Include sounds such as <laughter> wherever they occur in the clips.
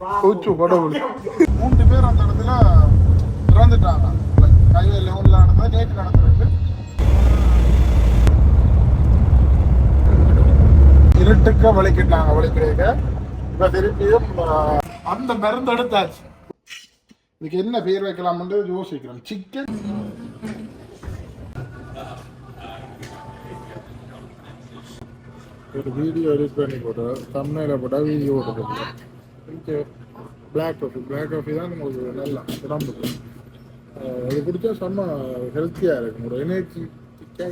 கூச்சு கடவுள் மூன்று பேர் அந்த இடத்துல இறந்துட்டாங்க. கையில் லெவனில் நடந்தது நேற்று நடந்திருக்கு. இருட்டுக்க வலிக்கிட்டாங்க வலிக்கிறீங்க இப்ப திருப்பியும் அந்த மருந்து எடுத்தாச்சு. இதுக்கு என்ன பேர் வைக்கலாம்னு யோசிக்கிறேன் சிக்கன் ஒரு வீடியோ எடிட் பண்ணி போட்டு தமிழில் போட்டால் வீடியோ போட்டு பிளாக் காஃபி பிளாக் காஃபி தான் உங்களுக்கு நல்லா உடம்புக்கு அது குடித்தா செம்ம ஹெல்த்தியாக இருக்கும். ஒரு எனர்ஜி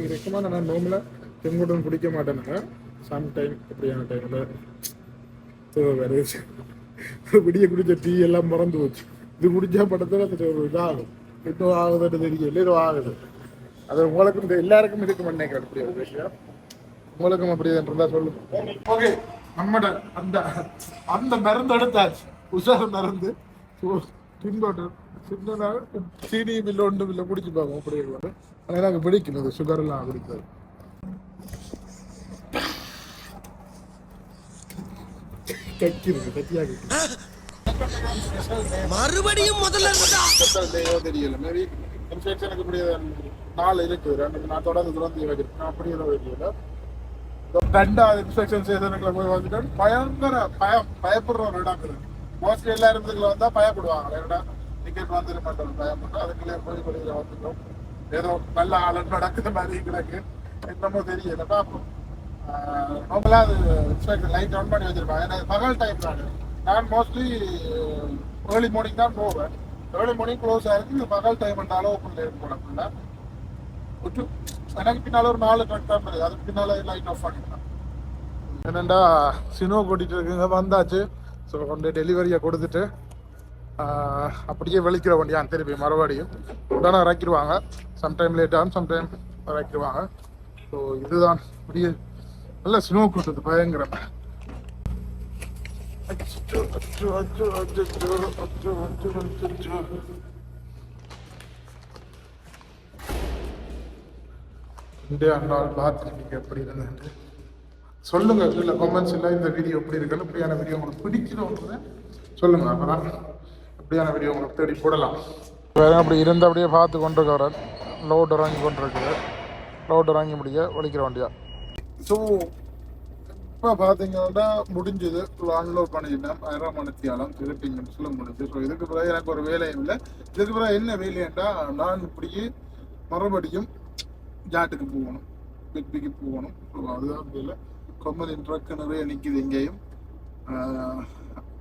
இருக்குமா? நான் நோம்பில் செங்குடன் குடிக்க மாட்டேனுங்க சம்டைம் அப்படியான டைமில் வேறு <laughs> விடிய குடிச்ச டீ எல்லாம் மறந்து போச்சு. இது குடிச்சா படத்தில் அது ஒரு இதாகும். இன்னும் ஆகுதுன்னு தெரியல இது ஆகுது. அது உங்களுக்கும் எல்லாருக்கும் இதுக்கு நினைக்கிறேன். அப்படி ஒரு விஷயம். உங்களுக்கும் அப்படி இருந்தா சொல்லுங்க. ஓகே நம்மட அந்த அந்த மருந்து எடுத்தாச்சு உஷார மருந்து. பின்பற்ற சின்ன சீனி மில்ல ஒன்று மில்ல குடிச்சு பார்ப்போம். அப்படி ஆனால் எனக்கு பிடிக்கும் இது சுகர் எல்லாம் குடிக்கிறது. கக்கிருக்கு கத்தியாக மறுபடியும் முதல்ல தெரியல. மேபி இன்ஃபெக்ஷனுக்கு இப்படி நாள் இருக்குது ரெண்டு நான் தொடர்ந்து தொடர்ந்து வைக்கிறேன் அப்படி ஏதோ தெரியல. ரெண்டாவது இன்ஸ்பெக்ஷன் சீசனுக்குள்ள போய் வந்துட்டு பயங்கர பயம் பயப்படுற ஒரு இடம் இருக்குது மோஸ்ட்லி எல்லா இடத்துக்குள்ள வந்தா பயப்படுவாங்க. ஏன்னா டிக்கெட் வந்துட மாட்டோம் பயப்பட்டு அதுக்குள்ளே போய் வெளியில வந்துட்டோம். ஏதோ நல்ல ஆளு நடக்குது மாதிரி கிடக்கு. என்னமோ தெரியல. பார்ப்போம். நார்மலாக அது இன்ஸ்பெக்டர் லைட் ஆன் பண்ணி வச்சிருப்பாங்க. ஏன்னா பகல் டைம் நான் நான் மோஸ்ட்லி ஏர்லி மார்னிங் தான் போவேன். ஏர்லி மார்னிங் க்ளோஸ் ஆகிருக்கு பகல் டைம் இருந்தாலும் ஓப்பன்ல இருக்கும் போல எனக்கு பின்னால ஒரு நாலு ட்ரக் இருக்குது அதுக்கு பின்னால லைட் ஆஃப் பண்ணிக்கலாம் என்னண்டா சினோ கூட்டிட்டு இருக்குங்க. வந்தாச்சு. ஸோ கொண்டு டெலிவரியை கொடுத்துட்டு அப்படியே வெளிக்கிற வண்டியான் திருப்பி மறுபடியும். உடனே இறக்கிடுவாங்க. சம்டைம் லேட் ஆகும் சம்டைம் இறக்கிடுவாங்க. ஸோ இதுதான். அப்படியே நல்ல ஸ்னோ கொடுத்தது பயங்கரம். அச்சோ, அச்சோ, அச்சோ, அச்சோ, அச்சோ, அச்சோ, அச்சோ, அச்சோ. அன்றால் பார்த்துருக்கீங்க எப்படி இருந்தது சொல்லுங்கள் இல்லை கமெண்ட்ஸ் இல்லை இந்த வீடியோ எப்படி இருக்குன்னு இப்படியான வீடியோ உங்களுக்கு பிடிக்கிறோன்றத சொல்லுங்கள் அப்போ தான் இப்படியான வீடியோ உங்களுக்கு தேடி போடலாம். வேற அப்படி இருந்து அப்படியே பார்த்து கொண்டு லோட் இறங்கி கொண்டு லோட் இறங்கி முடிய ஒழிக்கிற வண்டியா? ஸோ இப்போ பார்த்தீங்கன்னா முடிஞ்சது. அன்லோட் பண்ணிட்டேன். ஆயிரம் மணித்தியாலம் திருப்பிங்கன்னு சொல்ல முடிஞ்சு. ஸோ இதுக்கு பிறகு எனக்கு ஒரு வேலையும் இல்லை. இதுக்கு பிறகு என்ன வேலையண்டா நான் இப்படியே மறுபடியும் ஜாட்டுக்கு போகணும். பிக்பிக்கு போகணும். அதுதான் இல்லை கொம்மலின் ட்ரக் நிறைய நிற்கிது எங்கேயும்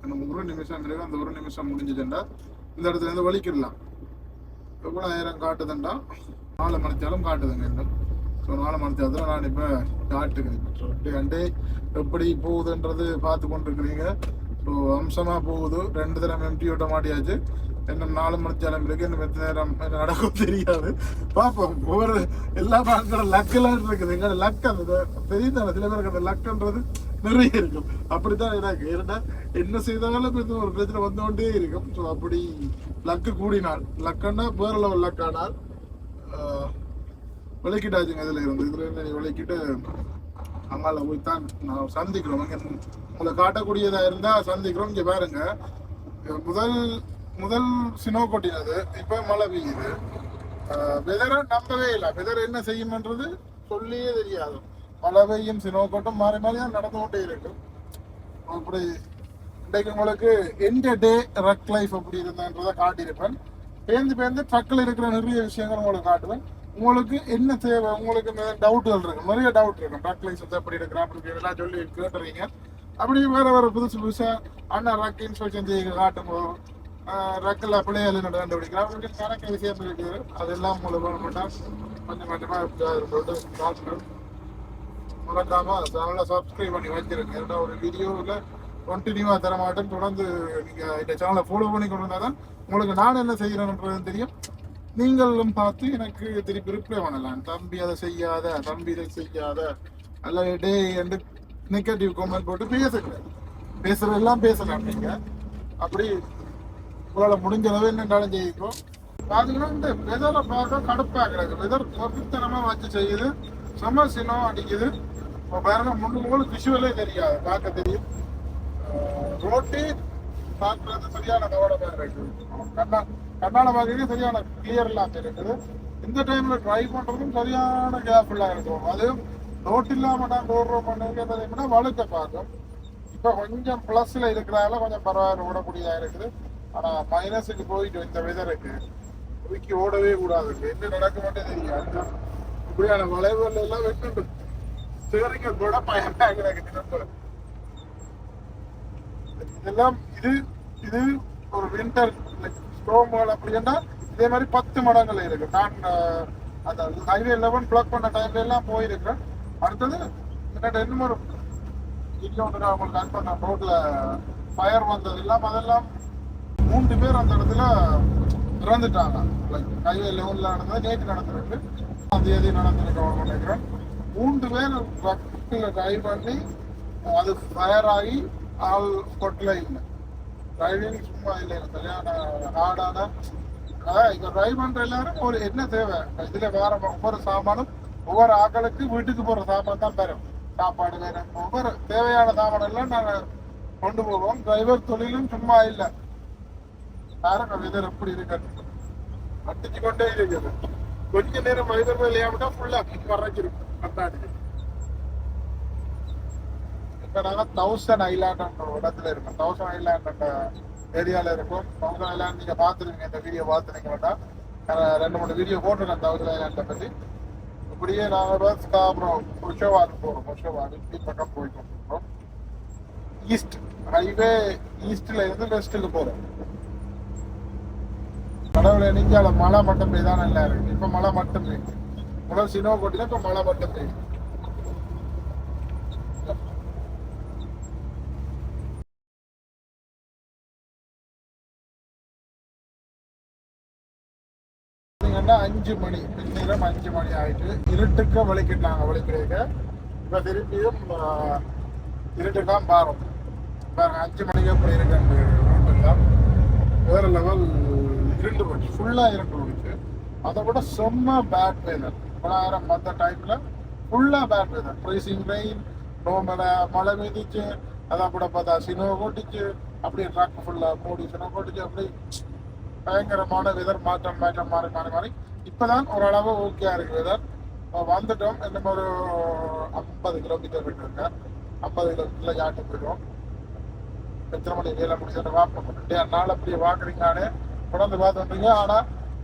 நம்ம எனக்கு ஒரு நிமிஷம் இருக்கு அந்த ஒரு நிமிஷம் முடிஞ்சதுண்டா. இந்த இடத்துல இருந்து வலிக்கிடலாம் எவ்வளோ நேரம் காட்டுதுண்டா? நாலு மணித்தாலும் காட்டுதுங்க இன்னும். ஸோ நாலு மணித்தாலும் நான் இப்போ காட்டுக்கிறேன் ஸோ அண்டே எப்படி போகுதுன்றது பார்த்து கொண்டிருக்கிறீங்க. ஸோ அம்சமாக போகுது. ரெண்டு தரம் எம்டி ஓட்ட மாட்டியாச்சு. இன்னும் நாலு மணித்தாலம் இருக்கு இன்னும் எத்தனை நேரம் நடக்கும் தெரியாது. பார்ப்போம் ஒவ்வொரு எல்லா பார்க்குற லக்கெல்லாம் இருக்குது. எங்களோட லக் அந்த தெரியுது சில பேருக்கு அந்த லக்குன்றது நிறைய இருக்கும். அப்படித்தான் எனக்கு. ஏன்னா என்ன செய்தாலும் இது ஒரு பிரச்சனை வந்து கொண்டே இருக்கும். ஸோ அப்படி லக்கு கூடினால் லக்குன்னா வேற லெவல் லக்கானால் விளக்கிட்டாச்சுங்க இதில் இருந்து. இதில் இருந்து விளக்கிட்டு அங்கால போய் தான் நான் சந்திக்கிறோம். உங்களை காட்டக்கூடியதாக இருந்தால் சந்திக்கிறோம். இங்கே பாருங்க. முதல் முதல் சினோ கொட்டினது இப்போ மழை பெய்யுது. வெதரை நம்பவே இல்லை. வெதர் என்ன செய்யும்ன்றது சொல்லியே தெரியாது. மழை பெய்யும் சினோ கொட்டும் மாறி மாறி தான் நடந்து கொண்டே இருக்கும். அப்படி இன்றைக்கு உங்களுக்கு எந்த டே ரக் லைஃப் அப்படி இருந்தன்றதை காட்டியிருப்பேன். பேந்து பேந்து ட்ரக்கில் இருக்கிற நிறைய விஷயங்கள் உங்களுக்கு காட்டுவேன். உங்களுக்கு என்ன தேவை? உங்களுக்கு டவுட்டுகள் இருக்கு நிறைய டவுட் இருக்கும். ட்ரக் லைசன்ஸ் எப்படி எடுக்கிறேன் அப்படி எல்லாம் சொல்லி கேட்டுறீங்க அப்படி வேற வேற புதுசு புதுசாக அண்ணா ரக் இன்ஸ்பெக்ஷன் செய்ய காட்டும் போது ரக்கில் பிள்ளைகள் என்ன கண்டுபிடிக்கிறேன் அப்படி கணக்கு விஷயம் இருக்குது அதெல்லாம் மூலமாக மட்டும் கொஞ்சம் கொஞ்சமாக போட்டு பார்க்கணும் மறக்காமல் சேனலை சப்ஸ்கிரைப் பண்ணி வச்சிருங்க ஏன்னா ஒரு வீடியோவில் கண்டினியூவாக தர மாட்டேன் தொடர்ந்து நீங்கள் இந்த சேனலை ஃபாலோ பண்ணி கொண்டு வந்தால் தான் உங்களுக்கு நான் என்ன செய்கிறேன்ன்றது தெரியும். நீங்களும் பார்த்து எனக்கு திருப்பி ரிப்ளை பண்ணலாம். தம்பி அதை செய்யாத தம்பி இதை செய்யாத அல்ல டே என்று நெகட்டிவ் கமெண்ட் போட்டு பேசுங்க. பேசுகிறதெல்லாம் பேசலாம் நீங்கள் அப்படி உங்களால் முடிஞ்ச அளவு என்னென்னாலும் ஜெயிக்கும் பார்த்தீங்கன்னா இந்த வெதரை பார்க்க கடுப்பாக்குறாங்க வெதர் பொருத்தனமாக வச்சு செய்யுது. சம்மர் சினம் அடிக்குது. இப்போ பாருங்க முன்னு உங்களுக்கு விஷுவலே தெரியாது. பார்க்க தெரியும். ரோட்டி பார்க்கறது சரியான கவனமா இருக்குது கண்ணா கண்ணால பார்க்கறது சரியான கிளியர் இல்லாமல் இருக்குது. இந்த டைம்ல ட்ரை பண்றதும் சரியான கேர்ஃபுல்லா இருக்கும். அது ரோட் இல்லாம நாங்கள் ஓடுறோம் பண்ணுறதுனா வழுக்க பார்க்கும். இப்போ கொஞ்சம் பிளஸ்ல இருக்கிறதால கொஞ்சம் பரவாயில்ல விடக்கூடியதாக இருக்குது. ஆனா மைனஸுக்கு போயிட்டு இந்த வெதருக்கு தூக்கி ஓடவே கூடாது. என்ன நடக்க மாட்டேன் தெரியாது இப்படியான வளைவுகள் எல்லாம் வெட்டுண்டு. சரிங்க கூட பயமா இதெல்லாம் இது இது ஒரு வின்டர் ஸ்டோம்கள் அப்படின்னா இதே மாதிரி பத்து மடங்கள் இருக்கு நான் அந்த ஹைவே லெவன் பிளாக் பண்ண டைம்ல எல்லாம் போயிருக்கேன். அடுத்தது என்னோட இன்னும் ஒரு வீடியோ ஒன்று நான் உங்களுக்கு பண்ண ரோட்ல ஃபயர் வந்தது எல்லாம் அதெல்லாம் மூன்று பேர் அந்த இடத்துல இறந்துட்டாங்க. லைக் ஹைவே லெவலில் நடந்தது நேற்று நடந்திருக்கு. அந்த தேதி நடந்திருக்கோம் நினைக்கிறேன் மூன்று பேர் ட்ரக்கில் டிரைவ் பண்ணி அது ஃபயர் ஆகி ஆள் கொட்டில் இல்லை. டிரைவிங் சும்மா இல்லை சரியான ஹார்டான இப்போ ட்ரைவ் பண்ணுற எல்லாரும் ஒரு என்ன தேவை? இதில் வேற ஒவ்வொரு சாமானும் ஒவ்வொரு ஆக்களுக்கு வீட்டுக்கு போகிற சாமான் தான் தரும். சாப்பாடு வேறு ஒவ்வொரு தேவையான சாமான் எல்லாம் நாங்கள் கொண்டு போவோம். டிரைவர் தொழிலும் சும்மா இல்லை. பாருங்க வெதர் எப்படி இருக்கு அடிச்சு கொண்டே இருக்குது. கொஞ்ச நேரம் வைதர் விளையாட்டா ஃபுல்லா மறைச்சிருக்கும் கண்ணாடி இப்ப நாங்க தௌசண்ட் ஐலாண்ட் இடத்துல இருக்கோம். தௌசண்ட் ஐலாண்ட் ஏரியால இருக்கும். தௌசண்ட் ஐலாண்ட் நீங்க பாத்துருக்கீங்க இந்த வீடியோ பாத்துருக்கீங்கன்னா ரெண்டு மூணு வீடியோ போட்டிருக்கேன் தௌசண்ட் ஐலாண்ட பத்தி. இப்படியே நாங்க பஸ் அப்புறம் புஷவாடு போறோம். புஷவாடு இப்படி பக்கம் போயிட்டு இருக்கோம் ஈஸ்ட் ஹைவே ஈஸ்ட்ல இருந்து வெஸ்ட்டுக்கு போறோம். கடவுளை நெஞ்சால மழை மட்டும் பெய்தான் நல்லா இருக்கு. இப்ப மழை மட்டும் பெய்யுது. முதல் சினோ கொட்டில இப்ப மழை மட்டும் பெய்யுது. அஞ்சு மணி பின்னிரம் அஞ்சு மணி ஆயிட்டு இருட்டுக்க வலிக்கிட்டாங்க வலிக்கிறதுக்க. இப்ப திருப்பியும் இருட்டு இருட்டுக்கெல்லாம் பாரும் பாருங்க அஞ்சு மணிக்கு அப்படி இருக்கு வேற லெவல் இருண்டு போச்சு ஃபுல்லா இருண்டு போச்சு அதை விட செம்ம பேட் வெதர் பலாயிரம் அந்த டைம்ல ஃபுல்லா பேட் வெதர் ஃப்ரீசிங் ரெயின் மழை மழை மிதிச்சு அதான் கூட பார்த்தா சினோ ஓட்டிச்சு அப்படியே ட்ராக் ஃபுல்லா மூடி சினோ ஓட்டிச்சு அப்படி பயங்கரமான வெதர் மாற்றம் மாற்றம் மாறி மாறி மாறி. இப்பதான் ஓரளவு ஓகே இருக்கு வெதர் வந்துட்டோம். இன்னும் ஒரு ஐம்பது கிலோமீட்டர் இருக்குங்க ஐம்பது கிலோமீட்டரில் யாட்டு போயிடும் எத்தனை மணி வேலை முடிச்சுட்டு பார்ப்போம் நாள் அப்படியே பாக்குறீங்கன்னு தொடர்ந்து பார்த்துருப்பீங்க. ஆனா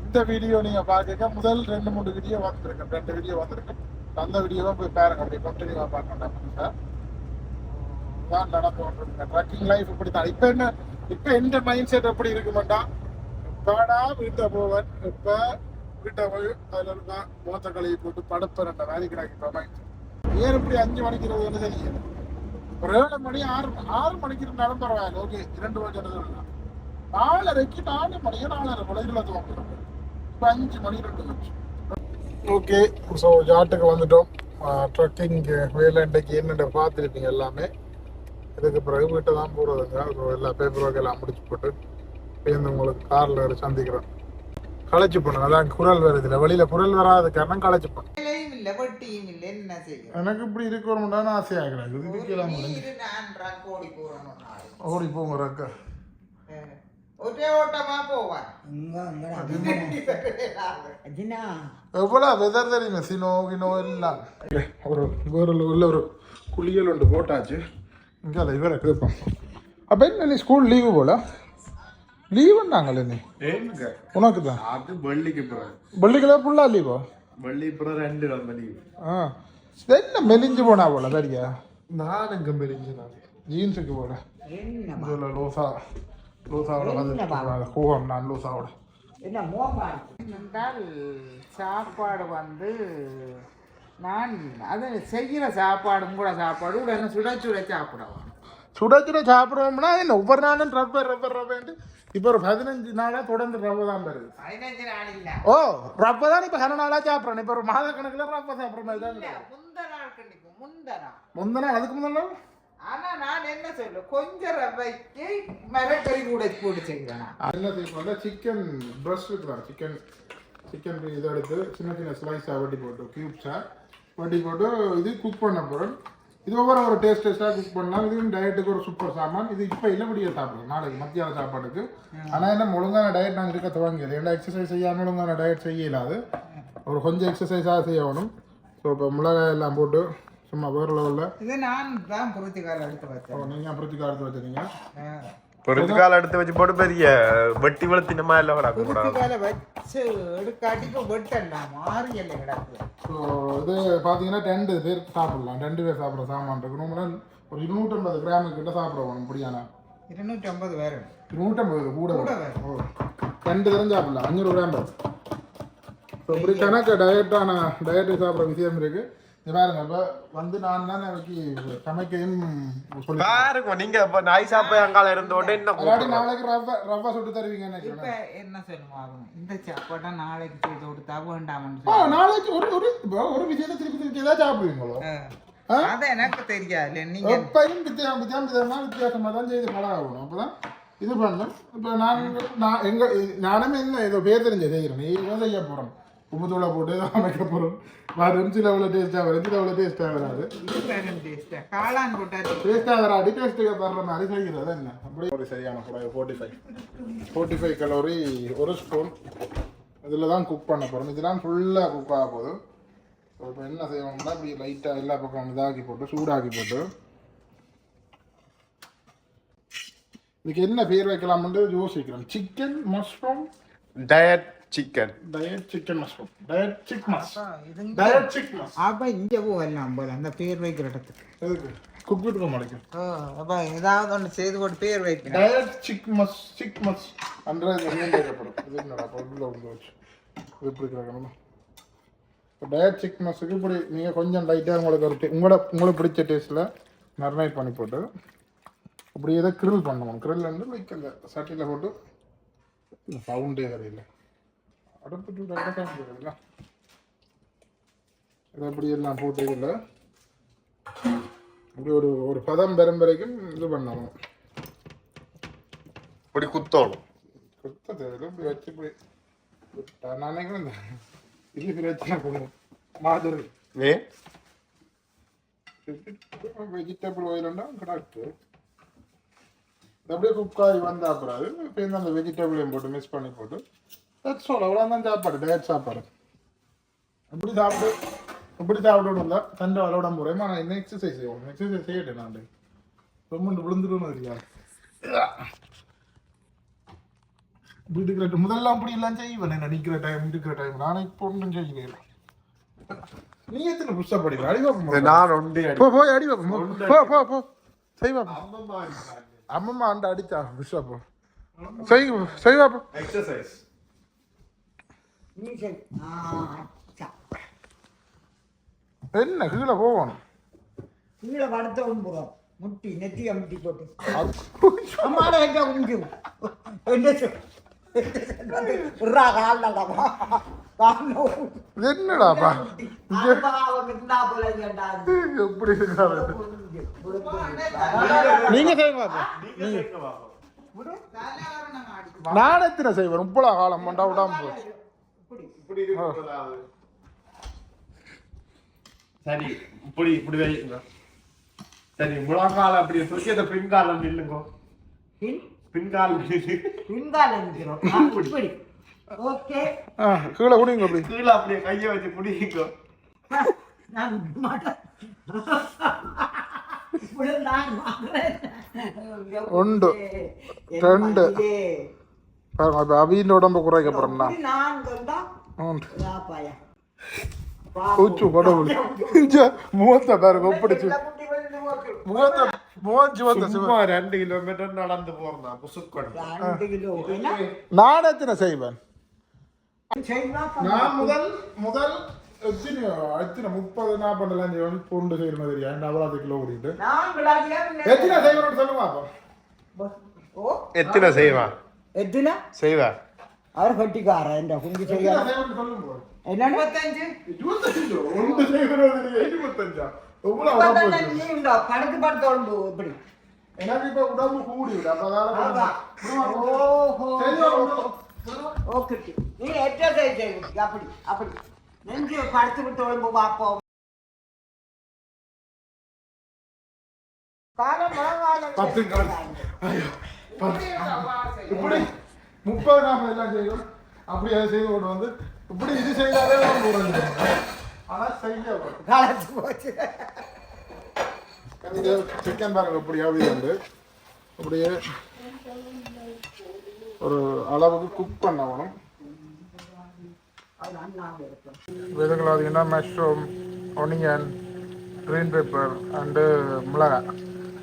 இந்த வீடியோ நீங்க பாக்க முதல் ரெண்டு மூணு வீடியோ வந்திருக்கு ரெண்டு வீடியோ வந்திருக்கு அந்த வீடியோவை போய் பாருங்க. அப்படி கண்டினியூவா பார்க்கணும். தான் நடந்து கொண்டிருக்கேன். ட்ரக்கிங் லைஃப் இப்படி தான் இப்ப என்ன இப்ப எந்த மைண்ட் செட் எப்படி இருக்கு மாட்டான் எப்படா வீட்டை போவன்? இப்ப வீட்டை போய் அதுல இருந்தா மோத்த கலையை போட்டு படுப்பேன் அந்த வேலை நான் இப்ப மைண்ட் ஏன் இப்படி அஞ்சு மணிக்கு இருபது என்ன ஒரு ஏழு மணி ஆறு ஆறு மணிக்கு இருந்தாலும் பரவாயில்ல. ஓகே இரண்டு மணி சொல்லலாம் நாலரைக்கு நாலு மணிக்கு நாலரை மணிக்குள்ள இப்போ அஞ்சு மணி ரெண்டு நிமிஷம் ஓகே ஸோ ஜாட்டுக்கு வந்துட்டோம் ட்ரக்கிங் வேலை இன்றைக்கு என்னென்ன பார்த்துருப்பீங்க எல்லாமே இதுக்கு பிறகு வீட்டை தான் போகிறதுங்க ஸோ எல்லா பேப்பர் ஒர்க் எல்லாம் முடிச்சு போட்டு சேர்ந்து உங்களுக்கு காரில் சந்திக்கிறோம் களைச்சு போனோம் அதான் குரல் வருது இல்லை வெளியில் குரல் வராத காரணம் களைச்சு செய்யும் எனக்கு இப்படி இருக்கணும்னு ஆசையாக கிடக்கு இதுக்கெல்லாம் முடிஞ்சு நீரு நான் ட்ரக் ஓடி ஒரு போங்க ரக்கா ஒரே ஓட்டமா போவான் எவ்வளோ வெதர் தெரியுங்க சினோ கினோ எல்லாம். ஒரு வேற உள்ள ஒரு குளியல் ஒன்று போட்டாச்சு. இங்கே அதை இவரை கேட்போம். அப்போ என்ன நீ ஸ்கூல் லீவு போல? லீவுன்னாங்களே நீ? உனக்கு தான். அது வெள்ளிக்கு பிறகு. வெள்ளிக்கிழமை ஃபுல்லாக லீவா வெள்ளி பிறகு ரெண்டு கிழமை லீவு ஆ. என்ன மெலிஞ்சு போனா போல சரியா? நான் எங்க மெரிஞ்சு நான்? ஜீன்ஸுக்கு போல. என்ன லூசா சாப்பாடு வந்து நான் அது செய்கிற சாப்பாடும் கூட சாப்பாடு உடனே சுட சுட சாப்பிடுவேன் சுட சுட சாப்பிடுவோம்னா என்ன ஒவ்வொரு நாளும் ரப்பர் ரப்பர் ரப்பர் இப்போ ஒரு பதினஞ்சு நாளாக தொடர்ந்து ரவை தான் வருது பதினஞ்சு நாள் இல்ல ஓ ரப்ப தான் இப்போ கன நாளாக சாப்பிட்றேன் இப்போ ஒரு மாத கணக்கில் ரப்ப சாப்பிட்ற மாதிரி தான். முந்த நாள் முந்த நாள் அதுக்கு முந்தின நாள் ஆனா நான் என்ன சொல்ல கொஞ்சம் ரவைக்கு மிளகறி கூட போட்டு செய்கிறேன் என்ன செய்வோம் சிக்கன் பிரஸ்ட் இருக்குதான் சிக்கன் சிக்கன் இதை எடுத்து சின்ன சின்ன ஸ்லைஸாக வட்டி போட்டு க்யூப்ஸாக வட்டி போட்டு இது குக் பண்ண போகிறோம் இது ஒவ்வொரு ஒரு டேஸ்ட் டேஸ்ட்டாக குக் பண்ணலாம் இது டயட்டுக்கு ஒரு சூப்பர் சாமான். இது இப்போ இல்லபடியே சாப்பிடலாம் நாளைக்கு மத்தியான சாப்பாட்டுக்கு. ஆனால் என்ன ஒழுங்கான டயட் நாங்கள் இருக்க துவங்கியது. ஏன்னா எக்ஸசைஸ் செய்யாமல் ஒழுங்கான டயட் செய்யலாது? ஒரு கொஞ்சம் எக்ஸசைஸாக செய்யணும். ஸோ இப்போ மிளகாய் எல்லாம் போட்டு சும்மா வேறு லெவலில் இது நான் தான் புரித்திக்கால எடுத்து வச்சேன். நீங்கள் அப்புறத்துக்கு அடுத்து வச்சுருக்கீங்க? பொறுத்துக்கால எடுத்து வச்சு போட்டு பெரிய வெட்டி வெளுத்தினமா எல்லாம் கிடக்க கூடாது புரித்திக்கால வச்சு எடுக்காட்டிக்கு வெட்டலாம் மாறி எல்லாம் கிடக்கு. ஸோ இது பார்த்தீங்கன்னா ரெண்டு பேர் சாப்பிடலாம். ரெண்டு பேர் சாப்பிட்ற சாமான் இருக்கு. நம்மளால ஒரு இருநூற்றம்பது கிராம் கிட்ட சாப்பிடுவோம் இப்படியான இருநூற்றி ஐம்பது வேறு. இருநூற்றம்பது கூட. ஓ ரெண்டு தரம் சாப்பிடலாம். அஞ்சூறு கிராம். ஸோ இப்படி கணக்கு டயட்டான டயட்டு சாப்பிட்ற விஷயம் இருக்கு. இது பாருங்க இப்போ வந்து நான் தான் எனக்கு சமைக்கையும் பாருங்க நீங்க இப்ப நாய் சாப்பை அங்கால இருந்தோட என்ன அல்லாட்டி நாளைக்கு ரவா ரவா சுட்டு தருவீங்க இப்ப என்ன சொல்லுவாங்க இந்த சாப்பாட்டை நாளைக்கு செய்து கொடுத்தா வேண்டாம்னு நாளைக்கு ஒரு ஒரு விஷயத்தை திருப்பி திருப்பி ஏதாவது சாப்பிடுவீங்களோ? ஆ. அது எனக்கு தெரியாது. நீங்க எப்பயும் வித்தியாசம் வித்தியாசம் வித்தியாசமா தான் செய்து பழகணும். அப்போ தான் இது பண்ணணும் இப்போ நான் நான் எங்க நானுமே என்ன ஏதோ பேர் தெரிஞ்ச செய்கிறேன். செய்ய போகிறோம் உப்பு போட்டு இதை அமைக்க போகிறோம் வரும் சில அவ்வளோ டேஸ்ட்டாக வரும். சில அவ்வளோ டேஸ்ட்டாக வராது இது வேற அடி டேஸ்ட்டு டேஸ்ட்டாக வராது டேஸ்ட்டுக்கு வர்ற மாதிரி செய்கிறது என்ன? அப்படி ஒரு சரியான குழாய் forty five forty five calorie ஒரு ஸ்பூன் இதில் தான் குக் பண்ண போகிறோம் இதெல்லாம் ஃபுல்லாக குக் ஆக போதும் ஸோ இப்போ என்ன செய்வோம்னா இப்படி லைட்டாக எல்லா பக்கம் இதாக்கி போட்டு சூடாக்கி போட்டு. இதுக்கு என்ன பேர் வைக்கலாம்ன்றது யோசிக்கிறோம். Chicken mushroom diet chicken diet chicken mushroom diet chick mush diet chick mush அப்ப இங்க போகலாம் போல அந்த பேர் வைக்கிற இடத்துக்கு. எதுக்கு? குக் விட்டு முளைக்கும் ஓ, அப்ப ஏதாவது ஒன்று செய்து போட்டு பேர் வைக்கணும் டயட் சிக் மஸ் சிக் மஸ் அன்ற கேட்கப்படும் இது என்னடா பொருள் ஒன்று வச்சு. இது எப்படி கிடக்கணும் இப்போ டயட் சிக் மஸ்ஸுக்கு இப்படி நீங்கள் கொஞ்சம் லைட்டாக உங்களுக்கு ஒரு டே- உங்களோட உங்களுக்கு பிடிச்ச டேஸ்ட்டில் மரினேட் பண்ணி போட்டு இப்படி இதை கிரில் பண்ணணும். கிரில் வந்து லைக் அந்த சட்டியில் போட்டு இந்த சவுண்டே வரையில அடுப்பு இல்லை இதை அப்படி எல்லாம் போட்டு இதில் இப்படி ஒரு ஒரு பதம் பெறும் வரைக்கும் இது பண்ணணும். இப்படி குத்தோணும். குத்த தேவையில்ல இப்படி வச்சு இப்படி விட்டா நான் நினைக்கிறேன் இந்த இது பிரச்சனை பண்ணும் மாதிரி. ஏ? வெஜிடபிள் ஆயிலுண்டா கிடக்கு இது அப்படியே குக் ஆகி வந்தா அப்புறம் இப்போ இந்த அந்த வெஜிடபிளையும் போட்டு மிக்ஸ் பண்ணி போட்டு தட்ஸ் ஆல் அவ்வளோ தான் சாப்பாடு. டயட் சாப்பாடு. இப்படி சாப்பிட்டு இப்படி சாப்பிடணும் தான் தண்டை வளோட முறையமா நான் என்ன எக்ஸசைஸ் செய்வோம் எக்ஸசைஸ் செய்யட்டேன் நான். ரொம்ப விழுந்துடும் தெரியாது வீட்டுக்கு முதல்ல அப்படி எல்லாம் செய்வேன். என்ன நிற்கிற டைம் இருக்கிற டைம் நானே இப்போ ஒன்றும் செய்யல நீ எத்தனை புதுசாக படிக்கிற? அடிவாப்பம் நான் ஒண்டி போ போய் அடி பாப்போம் போ போ போ. செய் பாப்போம் அம்மம்மா ஆண்டு அடிச்சா புதுசா போ. செய் செய் பாப்போம் எக்ஸசைஸ் என்ன கீழே போகணும் கீழே படுத்த உண்புறோம் முட்டி நெத்தி அமுட்டி போட்டு அம்மாட எங்க இது என்னடாப்பா எப்படி இருக்காரு நீங்க செய் பாப்போம் நான் செய்வேன் காலம் மண்டா விடாம போச்சு. சரி இப்படி இப்படி வைங்க சரி முழங்கால அப்படி தூக்கி அந்த பின்காலம் நில்லு. பின்கால இருக்கிறோம் இப்படி. ஓகே. ஆ கீழே குடிங்க அப்படி. கீழே அப்படியே கையை வச்சு பிடிங்க நான். உண்டு ரெண்டு. பாருங்க இப்போ அபியின் உடம்பு குறைக்க ராப்பாயா கூச்சு கடவுள் முகத்தை பாருங்க ஒப்பிடிச்சு. முகத்தை ரெண்டு கிலோமீட்டர் நடந்து போறேன்? நான் எத்தனை செய்வேன்? செய்வா நான் முதல் முதல் எத்தனை எத்தனை முப்பது நாற்பதுலாம் செய்வேன் பூண்டு செய்யற மாதிரி ஏன் அவ்வளோ கிலோ ஓடிட்டு? எத்தனை செய்வேன் சொல்லுங்க எத்தனை செய்வேன் சொல்லுங்க என்னன்னு முப்பத்தஞ்சு இருபத்தஞ்சு ஒன்று செய்வது இருபத்தஞ்சா எவ்வளோ அவ்வளோ போச்சு இப்பதான் நீ இந்த கணக்கு படுத்தோண்டு இப்படி எனக்கு இப்போ உடம்பு கூடி விடு அப்போ ஆமா. அதால இப்படி முப்பது நாற்பது எல்லாம் செய்யும் அப்படி அதை செய்து கொண்டு வந்து இப்படி இது செய்தாலே தான் போடுறது ஆனா செய்ய போச்சு சிக்கன் பாருங்க இப்படியாவது உண்டு அப்படியே ஒரு அளவுக்கு குக் பண்ணணும் விதங்கள் பார்த்தீங்கன்னா mushroom onion green pepper and மிளகாய்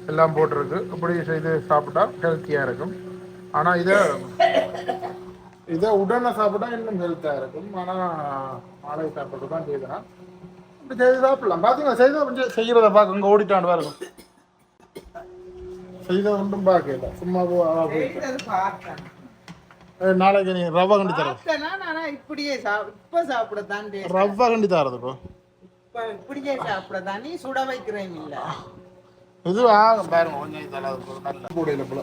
எல்லாம் போட்டிருக்கு. இப்படி செய்து சாப்பிட்டா ஹெல்த்தியாக இருக்கும். ஆனால் இதை இதை உடனே சாப்பிட்டா இன்னும் ஹெல்த்தாக இருக்கும். ஆனால் நாளை சாப்பிட்டு தான் செய்தேன் இப்படி செய்து சாப்பிடலாம். பார்த்தீங்களா செய்த செய்கிறத பார்க்க இங்கே ஓடிட்டாண்டு பாருங்க. செய்த ஒன்றும் பார்க்கல சும்மா நாளைக்கு நீ ரவா கண்டி தர பார்த்தேனா? நானா இப்படியே இப்ப சாப்பிடத்தான். ரவா கண்டி இப்ப இப்படியே சாப்பிடத்தான். நீ சுட வைக்கிறேன் இல்ல. இது ஆகும் பாருங்க கொஞ்சம் இதெல்லாம் நல்ல கூடையில் போல